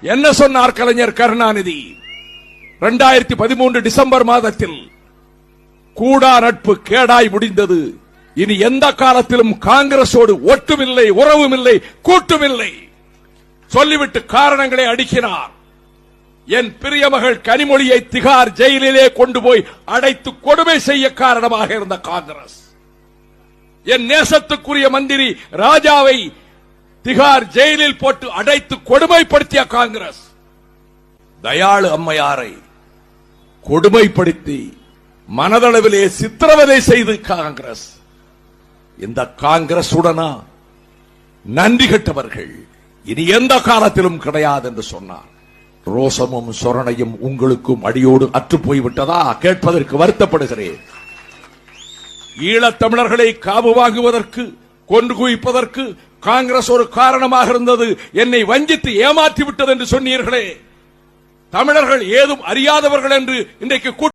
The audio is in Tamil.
என்ன சொன்னார் கலைஞர் கருணாநிதி? இரண்டாயிரத்தி பதிமூன்று டிசம்பர் மாதத்தில் கூடா நட்பு கேடாய் முடிந்தது. இனி எந்த காலத்திலும் காங்கிரசோடு ஒட்டுமில்லை உறவுமில்லை கூட்டுமில்லை. சொல்லிவிட்டு காரணங்களை அடிக்கிறார். என் பிரிய மகள் கனிமொழியை திகார் ஜெயிலிலே கொண்டு போய் அடைத்து கொடுமை செய்ய காரணமாக இருந்த காங்கிரஸ். என் நேசத்துக்குரிய மந்திரி ராஜாவை திகார் ஜெயிலில் போட்டு அடைத்து கொடுமைப்படுத்திய காங்கிரஸ். தயாளு அம்மையாரை கொடுமைப்படுத்தி மனதளவிலே சித்திரவதை செய்து காங்கிரஸ். இந்த காங்கிரஸ் உடனா நன்றி கெட்டவர்கள் இனி எந்த காலத்திலும் கிடையாது என்று சொன்னார். ரோசமும் சொரணையும் உங்களுக்கும் அடியோடு அற்று போய்விட்டதா கேட்பதற்கு வருத்தப்படுகிறேன். ஈழத்தமிழர்களை காவு வாங்குவதற்கு கொன்று குவிப்பதற்கு காங்கிரஸ் ஒரு காரணமாக இருந்தது. என்னை வஞ்சித்து ஏமாற்றி விட்டது என்று சொன்னீர்களே. தமிழர்கள் ஏதும் அறியாதவர்கள் என்று இன்றைக்கு